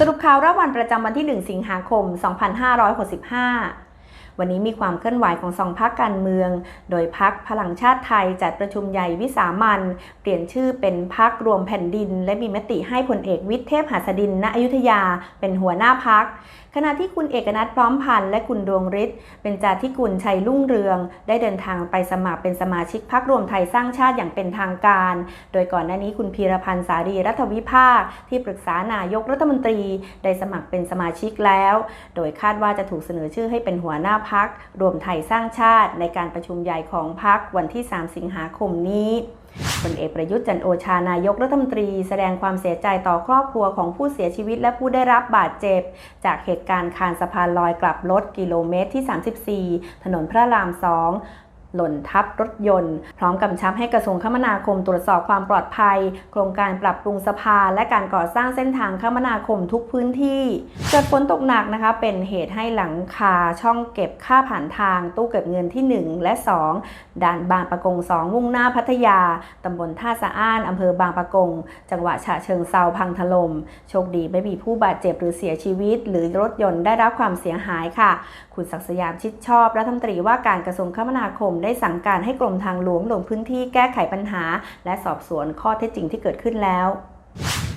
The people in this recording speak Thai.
สรุปข่าวรอบวันประจำวันที่ 1 สิงหาคม 2565 วันนี้มีความเคลื่อนไหวของสองพักการเมือง โดยพักพลังชาติไทยจัดประชุมใหญ่วิสามันเปลี่ยนชื่อเป็นพักรวมแผ่นดิน และมีมติให้พลเอกวิทย์เทพหัสดินณอยุธยาเป็นหัวหน้าพัก ขณะที่คุณเอกนัทพร้อมพันธ์และคุณดวงฤทธิ์เป็นจาธิกุลชัยรุ่งเรือง ได้เดินทางไปสมัครเป็นสมาชิกพักรวมไทยสร้างชาติอย่างเป็นทางการ โดยก่อนหน้านี้คุณพีรพันธ์สารีรัฐวิภาค ที่ปรึกษานายกรัฐมนตรี ได้สมัครเป็นสมาชิกแล้ว โดยคาดว่าจะถูกเสนอชื่อให้เป็นหัวหน้าพักรวมไทยสร้างชาติ ในการประชุมใหญ่ของพักวันที่ 3 สิงหาคมนี้ พลเอกประยุทธ์จันโอชานายกรัฐมนตรีแสดงความเสียใจต่อครอบครัวของผู้เสียชีวิตและผู้ได้รับบาดเจ็บ จากเหตุการณ์คานสะพานลอยกลับรถกิโลเมตรที่ 34 ถนนพระราม 2 หล่นทับรถยนต์ พร้อมกำชับให้กระทรวงคมนาคมตรวจสอบความปลอดภัย โครงการปรับปรุงสะพานและการก่อสร้างเส้นทางคมนาคมทุกพื้นที่เกิดฝนตกหนักนะคะ เป็นเหตุให้หลังคาช่องเก็บค่าผ่านทาง ตู้เก็บเงินที่ 1 และ 2 ด่านบางประกง 2 มุ่งหน้าพัทยาตำบลท่าสะอ้านอำเภอบางประกง จังหวัดฉะเชิงเซาพังถลม่มโชคดีไม่มีผู้บาดเจ็บหรือเสียชีวิต หรือรถยนต์ได้รับความเสียหายค่ะ คุณศักดิ์สยามชิดชอบรัฐมนตรีว่าการกระทรวงคมนาคมได้สั่งการให้กรมทางหลวงลงพื้นที่แก้ไขปัญหา และสอบสวนข้อเท็จจริงที่เกิดขึ้นแล้ว